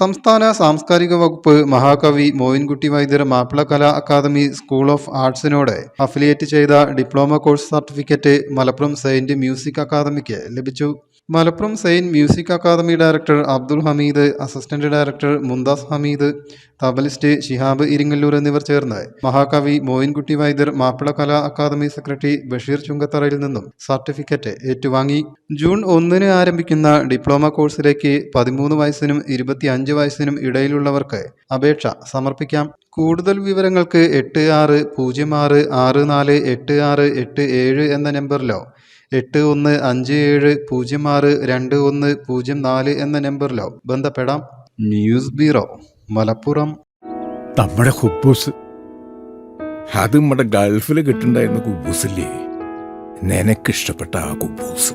സംസ്ഥാന സാംസ്കാരിക വകുപ്പ് മഹാകവി Moyinkutty Vaidyar Mappila Kala academy school of ആർട്സിനോട് affiliate ചെയ്ത diploma course certificate Malappuram saint music academic ലഭിച്ചു. Malappuram saint music academy director Abdul Hameed assistant director Mumtaz Hameed തബലിസ്റ്റ് Shihab Iringallur എന്നിവർ ചേർന്ന് മഹാകവി മോയിൻകുട്ടി വൈദ്യർ മാപ്പിള കലാ അക്കാദമി സെക്രട്ടറി ബഷീർ ചുങ്കത്തറയിൽ നിന്നും സർട്ടിഫിക്കറ്റ് ഏറ്റുവാങ്ങി. ജൂൺ ഒന്നിന് ആരംഭിക്കുന്ന ഡിപ്ലോമ കോഴ്സിലേക്ക് പതിമൂന്ന് വയസ്സിനും ഇരുപത്തിയഞ്ച് വയസ്സിനും ഇടയിലുള്ളവർക്ക് അപേക്ഷ സമർപ്പിക്കാം. കൂടുതൽ വിവരങ്ങൾക്ക് എട്ട് ആറ് പൂജ്യം ആറ് ആറ് നാല് എട്ട് ആറ് എട്ട് ഏഴ് എന്ന നമ്പറിലോ എട്ട് ഒന്ന് അഞ്ച് ഏഴ് പൂജ്യം ആറ് രണ്ട് ഒന്ന് പൂജ്യം നാല് എന്ന നമ്പറിലോ ബന്ധപ്പെടാം. News bureau Malappuram. നമ്മുടെ ഹുബൂസ് അത് നമ്മുടെ ഗൾഫിൽ കിട്ടുണ്ടായിരുന്ന കുബൂസില്ലേ? നിനക്കിഷ്ടപ്പെട്ട ആ കുബൂസ്.